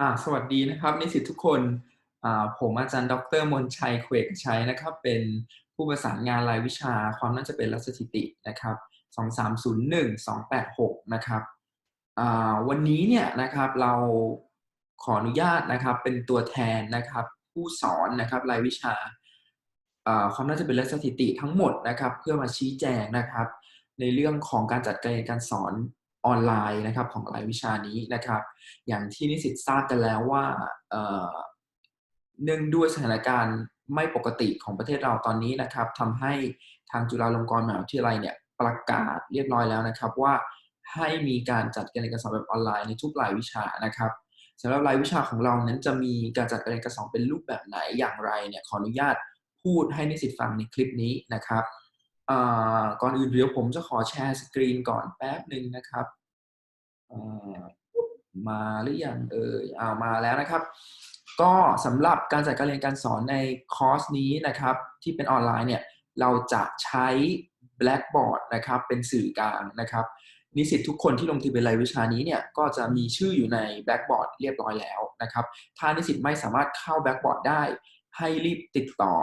อ่าสวัสดีนะครับนิสิตทุกคนอ่าผมอาจารย์ ดรมนชัยเขวกชัยนะครับ เป็นผู้ประสานงานรายวิชาความน่าจะเป็นและสถิตินะครับ2301286นะครับอ่าวันนี้เนี่ยนะครับเราขออนุญาตนะครับเป็นตัวแทนนะครับผู้สอนนะครับรายวิชาอ่าความน่าจะเป็นและสถิติทั้งหมดนะครับ เพื่อมาชี้แจงนะครับ ในเรื่องของการจัดการเรียนการสอน ออนไลน์นะครับของรายวิชานี้นะครับ อย่างที่นิสิตทราบกันแล้วว่าเนื่องด้วยสถานการณ์ไม่ปกติของประเทศเราตอนนี้นะครับทำให้ทางจุฬาลงกรณ์มหาวิทยาลัยเนี่ยประกาศเรียบร้อยแล้วนะครับว่าให้มีการจัดการเรียนการสอนแบบออนไลน์ในทุกรายวิชานะครับสำหรับรายวิชาของเรานั้นจะมีการจัดการเรียนการสอนเป็นรูปแบบไหนอย่างไรเนี่ยขออนุญาตพูดให้นิสิตฟังในคลิปนี้นะครับ ก่อนอื่นเดี๋ยวผมจะขอแชร์สกรีนก่อนแป๊บหนึ่งนะครับมาหรืออยังเอ่ยอามาแล้วนะครับ ก็สำหรับการจัดการเรียนการสอนในคอร์สนี้นะครับ ที่เป็นออนไลน์เนี่ยเราจะใช้ Blackboard นะครับ เป็นสื่อกลางนะครับ นิสิตทุกคนที่ลงทะเบียนรายวิชานี้เนี่ยก็จะมีชื่ออยู่ใน Blackboard เรียบร้อยแล้วนะครับ ถ้านิสิตไม่สามารถเข้า Blackboard ได้ ให้รีบติดต่อ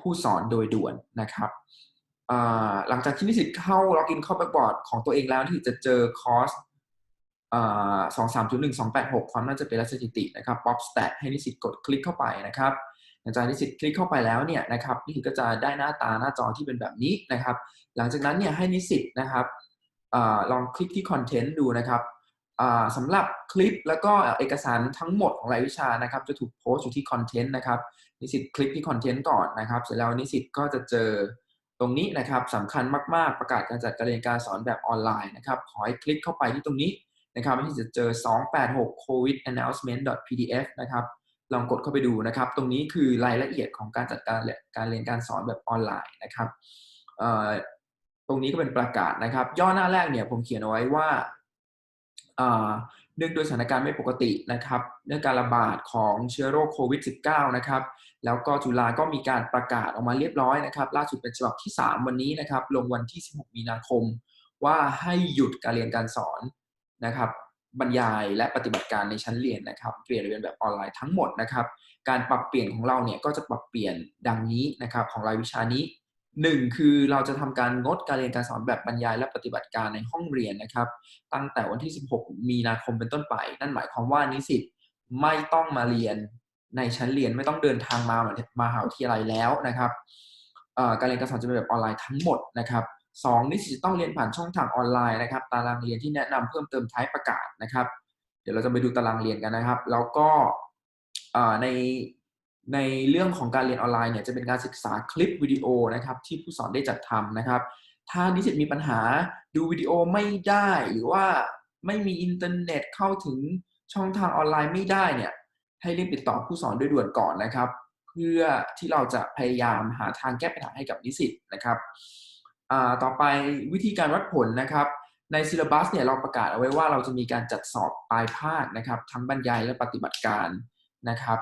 ผู้สอนโดยด่วนนะครับ หลังจากที่นิสิตเข้าล็อกอินเข้าแบ็กบอร์ดของตัวเองแล้วที่จะเจอคอร์สสองสามจุดหนึ่งสองแปดหกความน่าจะเป็นลัสถิตินะครับป๊อปสแตทให้นิสิตกดคลิกเข้าไปนะครับหลังจากนิสิตคลิกเข้าไปแล้วเนี่ยนะครับนิสิตก็จะได้หน้าตาหน้าจอที่เป็นแบบนี้นะครับ หลังจากนั้นเนี่ยให้นิสิตนะครับอลองคลิกที่คอนเทนต์ดูนะครับสำหรับคลิปแล้วก็เอกสารทั้งหมดของรายวิชานะครับ จะถูกโพสต์อยู่ที่คอนเทนต์นะครับนิสิตคลิกที่คอนเทนต์ก่อนนะครับ เสร็จแล้วนิสิตก็จะเจอ ตรงนี้นะครับสำคัญมาก ๆ ประกาศการจัดการเรียนการสอนแบบออนไลน์นะครับ ขอให้คลิกเข้าไปที่ตรงนี้นะครับที่จะเจอ 286 covid announcement pdf นะครับลองกดเข้าไปดูนะครับ ตรงนี้คือรายละเอียดของการจัดการการเรียนการสอนแบบออนไลน์นะครับตรงนี้ก็เป็นประกาศนะครับ ย่อหน้าแรกเนี่ยผมเขียนเอาไว้ว่าเนื่องด้วยสถานการณ์ไม่ปกตินะครับเรื่องการระบาดของเชื้อโรคโควิด -19 นะครับ แล้วก็จุฬาก็มีการประกาศออกมาเรียบร้อยนะครับ ล่าสุดเป็นฉบับที่ 3 วันนี้นะครับ ลงวันที่ 16 มีนาคม ว่าให้หยุดการเรียนการสอนนะครับ บรรยายและปฏิบัติการในชั้นเรียนนะครับเปลี่ยนเรียนแบบออนไลน์ทั้งหมดนะครับ การปรับเปลี่ยนของเราเนี่ยก็จะปรับเปลี่ยนดังนี้นะครับของรายวิชานี้หนึ่งคือเราจะทำการงดการเรียนการสอนแบบบรรยายและปฏิบัติการในห้องเรียนนะครับ ตั้งแต่วันที่ 16 มีนาคมเป็นต้นไป นั่นหมายความว่านิสิตไม่ต้องมาเรียน ในชั้นเรียนไม่ต้องเดินทางมาเหมือนมหาวิทยาลัยแล้วนะครับการเรียนการสอนจะเป็นแบบออนไลน์ทั้งหมดนะครับสองนิสิตจะต้องเรียนผ่านช่องทางออนไลน์นะครับ ตารางเรียนที่แนะนำเพิ่มเติมท้ายประกาศนะครับ เดี๋ยวเราจะไปดูตารางเรียนกันนะครับ แล้วก็ในในเรื่องของการเรียนออนไลน์เนี่ยจะเป็นการศึกษาคลิปวิดีโอนะครับ ที่ผู้สอนได้จัดทำนะครับ ถ้านิสิตมีปัญหาดูวิดีโอไม่ได้หรือว่าไม่มีอินเทอร์เน็ตเข้าถึงช่องทางออนไลน์ไม่ได้เนี่ย ให้รีบติดต่อผู้สอนด้วยด่วนก่อนนะครับ เพื่อที่เราจะพยายามหาทางแก้ปัญหาให้กับนิสิตนะครับต่อไปวิธีการวัดผลนะครับ ในซิลบัสเนี่ยเราประกาศเอาไว้ว่าเราจะมีการจัดสอบปลายภาคนะครับ ทั้งบรรยายและปฏิบัติการนะครับ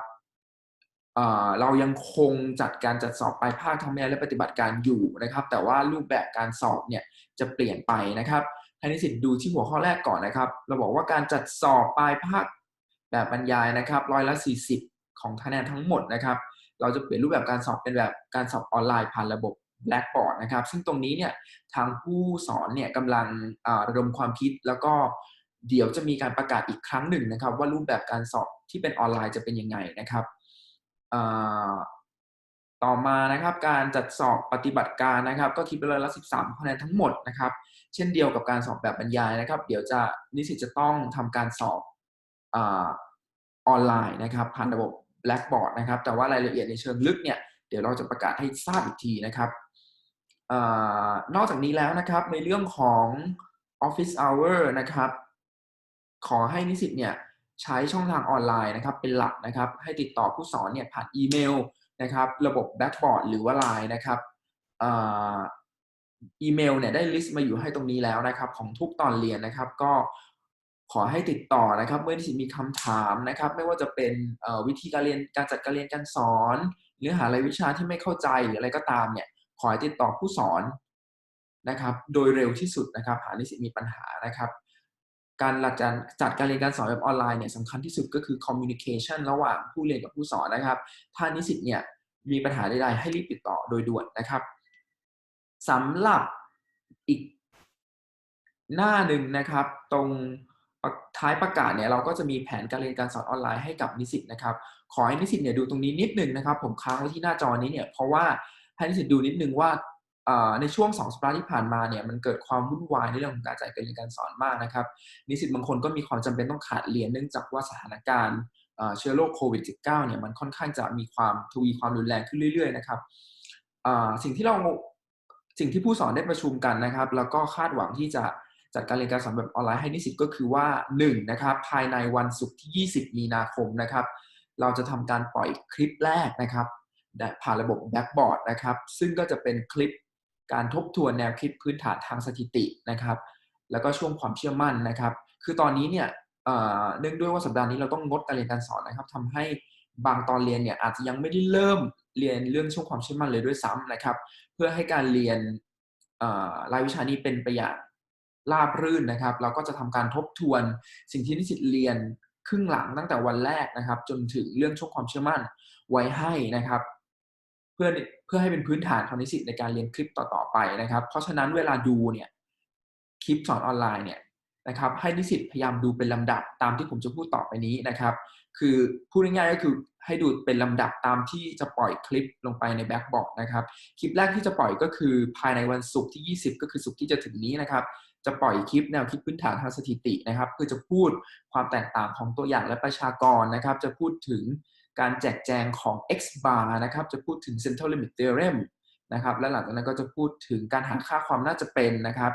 เรายังคงจัดการจัดสอบปลายภาคทั้งบรรยายและปฏิบัติการอยู่นะครับ แต่ว่ารูปแบบการสอบเนี่ยจะเปลี่ยนไปนะครับให้นิสิตดูที่หัวข้อแรกก่อนนะครับ เราบอกว่าการจัดสอบปลายภาค แบบบรรยายนะครับร้อยละ 40 ของคะแนนทั้งหมดนะครับ เราจะเปลี่ยนรูปแบบการสอบเป็นแบบการสอบออนไลน์ผ่านระบบ Blackboard นะครับ ซึ่งตรงนี้เนี่ยทางผู้สอนเนี่ยกำลังระดมความคิดแล้วก็เดี๋ยวจะมีการประกาศอีกครั้งหนึ่งนะครับ ว่ารูปแบบการสอบที่เป็นออนไลน์จะเป็นยังไงนะครับต่อมานะครับการจัดสอบปฏิบัติการนะครับ ก็คิดเป็นร้อยละ13คะแนนทั้งหมดนะครับ เช่นเดียวกับการสอบแบบบรรยายนะครับ เดี๋ยวจะนิสิตจะต้องทำการสอบ ออนไลน์นะครับ ผ่านระบบ Blackboard นะครับ แต่ว่ารายละเอียดในเชิงลึกเนี่ยเดี๋ยวเราจะประกาศให้ทราบอีกทีนะครับอนอกจากนี้แล้วนะครับในเรื่องของ Office Hour นะครับ ขอให้นิสิตเนี่ยใช้ช่องทางออนไลน์นะครับ เป็นหลักนะครับ ให้ติดต่อผู้สอนเนี่ยผ่านอีเมลนะครับ ระบบ Blackboard หรือว่า Line นะครับอีเมลเนี่ยได้ลิสต์มาอยู่ให้ตรงนี้แล้วนะครับ ของทุกตอนเรียนนะครับ ก็ ขอให้ติดต่อนะครับ เมื่อที่มีคำถามนะครับ ไม่ว่าจะเป็นวิธีการเรียนการจัดการเรียนการสอน เนื้อหารายวิชาที่ไม่เข้าใจหรืออะไรก็ตามเนี่ยขอให้ติดต่อผู้สอนนะครับ โดยเร็วที่สุดนะครับ หากนิสิตมีปัญหานะครับ การหลักการจัดการเรียนการสอนแบบออนไลน์เนี่ยสำคัญที่สุดก็คือ communication ระหว่างผู้เรียนกับผู้สอนนะครับ ถ้านิสิตเนี่ยมีปัญหาใดๆให้รีบติดต่อโดยด่วนนะครับสำหรับอีกหน้าหนึ่งนะครับ ตรง ท้ายประกาศเนี่ยเราก็จะมีแผนการเรียนการสอนออนไลน์ให้กับนิสิตนะครับ ขอให้นิสิตเนี่ยดูตรงนี้นิดนึงนะครับ ผมค้างไว้ที่หน้าจอนี้เนี่ยเพราะว่าให้นิสิตดูนิดนึงว่าในช่วงสองสัปดาห์ที่ผ่านมาเนี่ยมันเกิดความวุ่นวายในเรื่องของการจัดการเรียนการสอนมากนะครับ นิสิตบางคนก็มีความจำเป็นต้องขาดเรียนเนื่องจากว่าสถานการณ์เชื้อโรคโควิด -19 เนี่ยมันค่อนข้างจะมีความทวีความรุนแรงขึ้นเรื่อย ๆ นะครับสิ่งที่เราสิ่งที่ผู้สอนได้ประชุมกันนะครับ แล้วก็คาดหวังที่จะ จัดการเรียนการสอนแบบออนไลน์ให้นิสิตก็คือว่า1นะครับภายในวันศุกร์ที่ 20 มีนาคมนะครับ เราจะทำการปล่อยคลิปแรกนะครับ ผ่านระบบแบ็กบอร์ดนะครับ ซึ่งก็จะเป็นคลิปการทบทวนแนวคิดพื้นฐานทางสถิตินะครับ แล้วก็ช่วงความเชื่อมั่นนะครับ คือตอนนี้เนี่ยเนื่องด้วยว่าสัปดาห์นี้เราต้องงดการเรียนการสอนนะครับทำให้บางตอนเรียนเนี่ยอาจจะยังไม่ได้เริ่มเรียนเรื่องช่วงความเชื่อมั่นเลยด้วยซ้ำนะครับ เพื่อให้การเรียนรายวิชานี้เป็นไปอย่าง ราบรื่นนะครับ เราก็จะทำการทบทวนสิ่งที่นิสิตเรียนครึ่งหลังตั้งแต่วันแรกนะครับ จนถึงเรื่องช่วงความเชื่อมั่นไว้ให้นะครับ เพื่อเพื่อให้เป็นพื้นฐานของนิสิตในการเรียนคลิปต่อๆไปนะครับ เพราะฉะนั้นเวลาดูเนี่ยคลิปสอนออนไลน์เนี่ยนะครับให้นิสิตพยายามดูเป็นลำดับตามที่ผมจะพูดต่อไปนี้นะครับ คือพูดง่ายๆก็คือให้ดูเป็นลำดับตามที่จะปล่อยคลิปลงไปในแบ็กบอร์ดนะครับ คลิปแรกที่จะปล่อยก็คือภายในวันศุกร์ที่ 20 ก็คือศุกร์ที่จะถึงนี้นะครับ จะปล่อยคลิปแนวคิดพื้นฐานทางสถิตินะครับเพื่อจะพูดความแตกต่างของตัวอย่างและประชากรนะครับ จะพูดถึงการแจกแจงของ x bar นะครับ จะพูดถึง central limit theorem นะครับ และหลังจากนั้นก็จะพูดถึงการหาค่าความน่าจะเป็นนะครับ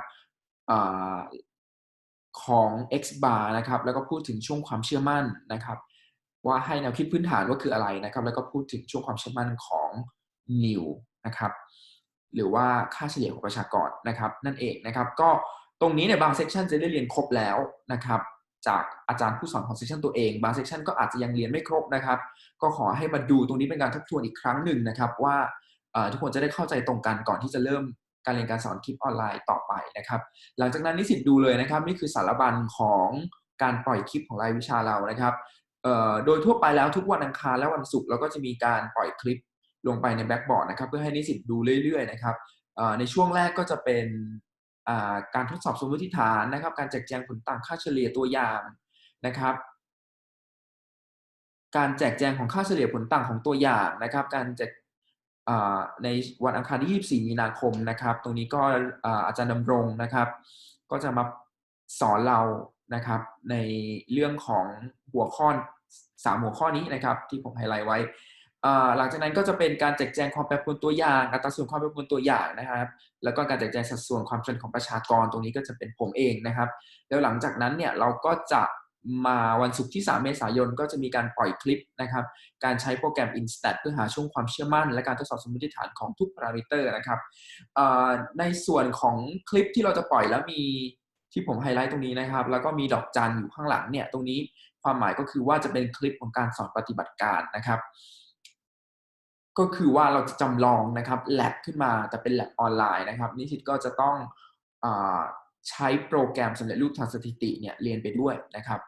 ของ x bar นะครับ แล้วก็พูดถึงช่วงความเชื่อมั่นนะครับ ว่าให้แนวคิดพื้นฐานว่าคืออะไรนะครับ แล้วก็พูดถึงช่วงความเชื่อมั่นของ new นะครับ หรือว่าค่าเฉลี่ยของประชากรนะครับ นั่นเองนะครับ ก็ ตรงนี้เนี่ยบางเซสชันจะได้เรียนครบแล้วนะครับ จากอาจารย์ผู้สอนของเซสชันตัวเอง บางเซสชันก็อาจจะยังเรียนไม่ครบนะครับ ก็ขอให้มาดูตรงนี้เป็นการทบทวนอีกครั้งหนึ่งนะครับ ว่าทุกคนจะได้เข้าใจตรงกันก่อนที่จะเริ่มการเรียนการสอนคลิปออนไลน์ต่อไปนะครับ หลังจากนั้นนิสิตดูเลยนะครับ นี่คือสารบัญของการปล่อยคลิปของรายวิชาเรานะครับโดยทั่วไปแล้วทุกวันอังคารและวันศุกร์เราก็จะมีการปล่อยคลิปลงไปในแบ็กบอร์ดนะครับ เพื่อให้นิสิตดูเรื่อยๆนะครับในช่วงแรกก็จะเป็น การทดสอบสมมติฐานนะครับ การแจกแจงผลต่างค่าเฉลี่ยตัวอย่างนะครับ การแจกแจงของค่าเฉลี่ยผลต่างของตัวอย่างนะครับ การแจกในวันอังคารที่ 24 มีนาคมนะครับ ตรงนี้ก็อาจารย์ดำรงนะครับ ก็จะมาสอนเรานะครับ ในเรื่องของหัวข้อสามหัวข้อนี้นะครับ ที่ผมไฮไลท์ไว้ หลังจากนั้นก็จะเป็นการแจกแจงความแปรปรวนตัวอย่าง อัตราส่วนความแปรปรวนตัวอย่างนะครับ แล้วก็การแจกแจงสัดส่วนความเจริญของประชากรตรงนี้ก็จะเป็นผมเองนะครับ แล้วหลังจากนั้นเนี่ยเราก็จะมาวันศุกร์ที่ 3 เมษายน ก็จะมีการปล่อยคลิปนะครับ การใช้โปรแกรม Instat เพื่อหาช่วงความเชื่อมั่น และการทดสอบสมมติฐานของทุกพารามิเตอร์นะครับในส่วนของคลิปที่เราจะปล่อยแล้วมีที่ผมไฮไลท์ตรงนี้นะครับ แล้วก็มีดอกจันอยู่ข้างหลังเนี่ยตรงนี้ความหมายก็คือว่าจะเป็นคลิปของการสอนปฏิบัติการนะครับ ก็คือว่าเราจะจำลองนะครับแลบขึ้นมาแต่เป็นแลบออนไลน์นะครับ นิสิตก็จะต้องอใช้โปรแกรมสำเร็จรูปทางสถิติเนี่ยเรียนไปด้วยนะครับ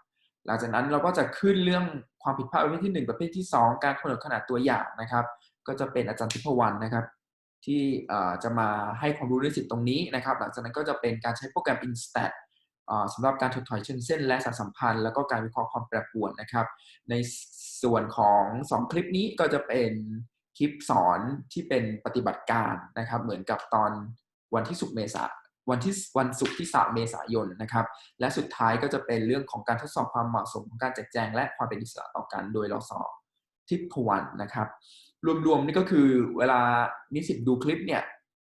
หลังจากนั้นเราก็จะขึ้นเรื่องความผิดพลาดประเภทที่ 1 ประเภทที่ 2 การกำหนดขนาดตัวอย่างนะครับ ก็จะเป็นอาจารย์ทิพวรรณนะครับ ที่จะมาให้ความรู้นสิทธิ์ตรงนี้นะครับ หลังจากนั้นก็จะเป็นการใช้โปรแกรม Instat สำหรับการถดถอยเชิงเส้นและสารสัมพันธ์ แล้วก็การวิเคราะห์ความแปรปรวนนะครับ ในส่วนของ 2 คลิปนี้ก็จะเป็น คลิปสอนที่เป็นปฏิบัติการนะครับ เหมือนกับตอนวันที่สุกเมษาวันที่วันศุกร์ที่ 3 เมษายนนะครับ และสุดท้ายก็จะเป็นเรื่องของการทดสอบความเหมาะสมของการแจกแจง และความเป็นอิสระต่อกันโดยรสอทิพวันนะครับ รวมๆนี่ก็คือเวลานิสิตดูคลิปเนี่ย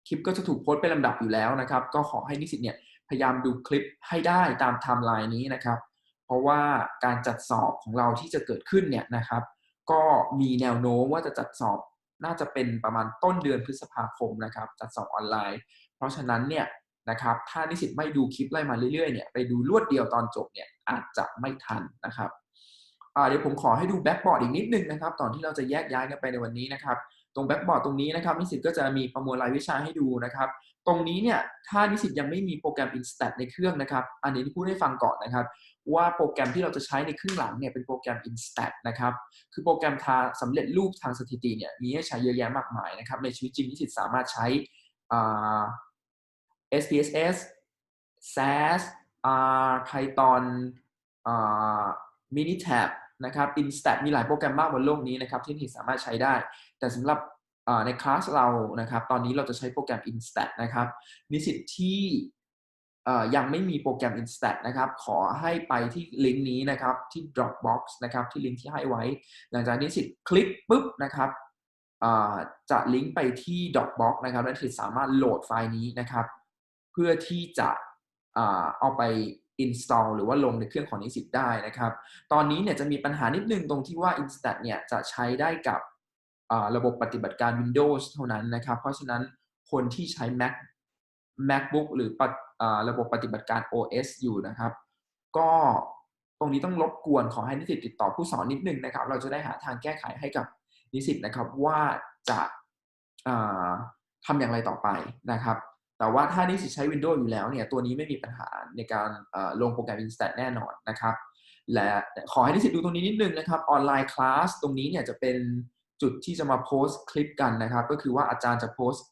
คลิปก็จะถูกโพสต์เป็นลำดับอยู่แล้วนะครับ ก็ขอให้นิสิตเนี่ยพยายามดูคลิปให้ได้ตามไทม์ไลน์นี้นะครับ เพราะว่าการจัดสอบของเราที่จะเกิดขึ้นเนี่ยนะครับ ก็มีแนวโน้มว่าจะจัดสอบ น่าจะเป็นประมาณต้นเดือนพฤษภาคมนะครับจัดสอบออนไลน์ เพราะฉะนั้นเนี่ยนะครับถ้านิสิตไม่ดูคลิปไล่มาเรื่อยๆเนี่ยไปดูรวดเดียวตอนจบเนี่ยอาจจะไม่ทันนะครับเดี๋ยวผมขอให้ดูแบ็กบอร์ดอีกนิดนึงนะครับก่อนที่เราจะแยกย้ายกันไปในวันนี้นะครับตรงแบ็กบอร์ดตรงนี้นะครับนิสิตก็จะมีประมวลรายวิชาให้ดูนะครับ ตรงนี้เนี่ยถ้านิสิตยังไม่มีโปรแกรม Instat ในเครื่องนะครับ อันนี้พูดให้ฟังก่อนนะครับ ว่าโปรแกรมที่เราจะใช้ในครึ่งหลังเนี่ยเป็นโปรแกรม Instat นะครับ คือโปรแกรมทางสำเร็จรูปทางสถิติเนี่ยมีให้ใช้เยอะแยะมากมายนะครับ ในชีวิตจริงนิสิตสามารถใช้ SPSS SAS R Python Minitab นะครับ Instat มีหลายโปรแกรมมากบนโลกนี้นะครับที่นิสิตสามารถใช้ได้ แต่สำหรับในคลาสเรานะครับ ตอนนี้เราจะใช้โปรแกรม Instat นะครับ นิสิตที่ ยังไม่มีโปรแกรม Instat นะครับ ขอให้ไปที่ลิงก์นี้นะครับที่ Dropbox นะครับที่ลิงก์ที่ให้ไว้ หลังจากนิสิตคลิกปุ๊บนะครับจะลิงก์ไปที่ Dropbox นะครับและนิสิตสามารถโหลดไฟล์นี้นะครับ เพื่อที่จะเอาไป install หรือว่าลงในเครื่องของนิสิตได้นะครับ ตอนนี้เนี่ยจะมีปัญหานิดนึงตรงที่ว่า Instat เนี่ยจะใช้ได้กับระบบปฏิบัติการ Windows เท่านั้นนะครับ เพราะฉะนั้นคนที่ใช้ Mac MacBook หรือ ระบบปฏิบัติการ OS อยู่นะครับ ก็ตรงนี้ต้องรบกวนขอให้นิสิตติดต่อผู้สอนนิดนึงนะครับ เราจะได้หาทางแก้ไขให้กับนิสิตนะครับว่าจะอ่าทำอย่างไรต่อไปนะครับ แต่ว่าถ้านิสิตใช้ Windows อยู่แล้วเนี่ยตัวนี้ไม่มีปัญหาในการลงโปรแกรม Instat แน่นอนนะครับ และขอให้นิสิตดูตรงนี้นิดนึงนะครับออนไลน์คลาสตรงนี้เนี่ยจะเป็นจุดที่จะมาโพสต์คลิปกันนะครับ ก็คือว่าอาจารย์จะโพสต์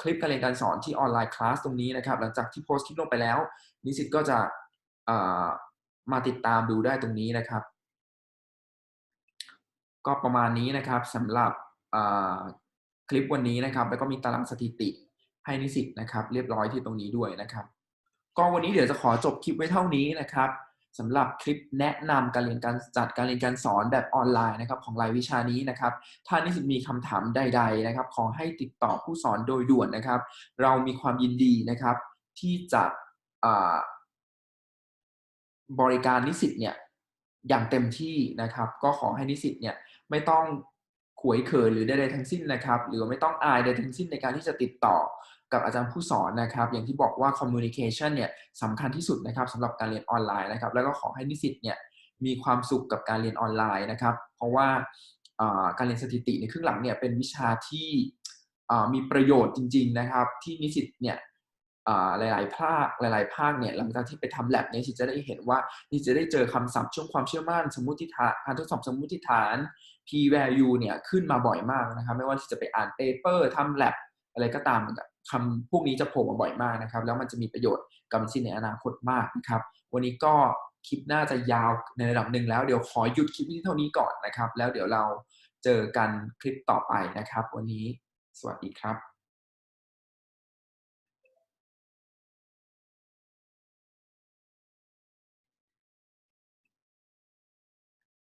คลิปการเรียนการสอนที่ออนไลน์คลาสตรงนี้นะครับ หลังจากที่โพสต์คลิปลงไปแล้ว นิสิตก็จะมาติดตามดูได้ตรงนี้นะครับ ก็ประมาณนี้นะครับสำหรับคลิปวันนี้นะครับ แล้วก็มีตารางสถิติให้นิสิตนะครับ เรียบร้อยที่ตรงนี้ด้วยนะครับ ก็วันนี้เดี๋ยวจะขอจบคลิปไว้เท่านี้นะครับ สำหรับคลิปแนะนำการเรียนการจัดการเรียนการสอนแบบออนไลน์นะครับของรายวิชานี้นะครับ ถ้านิสิตมีคำถามใด ๆ นะครับ ขอให้ติดต่อผู้สอนโดยด่วนนะครับ เรามีความยินดีนะครับ ที่จะบริการนิสิตเนี่ยอย่างเต็มที่นะครับ ก็ขอให้นิสิตเนี่ยไม่ต้องขวยเขินหรือใดๆทั้งสิ้นนะครับ หรือไม่ต้องอายใดทั้งสิ้นในการที่จะติดต่อ กับอาจารย์ผู้สอนนะครับ อย่างที่บอกว่า communication เนี่ยสำคัญที่สุดนะครับสำหรับการเรียนออนไลน์นะครับ แล้วก็ขอให้นิสิตเนี่ยมีความสุขกับการเรียนออนไลน์นะครับ เพราะว่าการเรียนสถิติในครึ่งหลังเนี่ยเป็นวิชาที่มีประโยชน์จริง ๆนะครับ ที่นิสิตเนี่ยหลายๆภาคหลาย ๆ ภาคเนี่ยหลังจากที่ไปทำ lab เนี่ยที่จะได้เห็นว่านี่จะได้เจอคำศัพท์ช่วงความเชื่อมั่นสมมติฐานการทดสอบสมมติฐาน p value เนี่ยขึ้นมาบ่อยมากนะครับ ไม่ว่าที่จะไปอ่าน paper ทำ lab อะไรก็ตามคำพวกนี้จะโผล่มาบ่อยมากนะครับ แล้วมันจะมีประโยชน์กับนิสิตในอนาคตมากนะครับ วันนี้ก็คลิปน่าจะยาวในระดับหนึ่งแล้วเดี๋ยวขอหยุดคลิปนี้เท่านี้ก่อนนะครับ แล้วเดี๋ยวเราเจอกันคลิปต่อไปนะครับ วันนี้สวัสดีครับ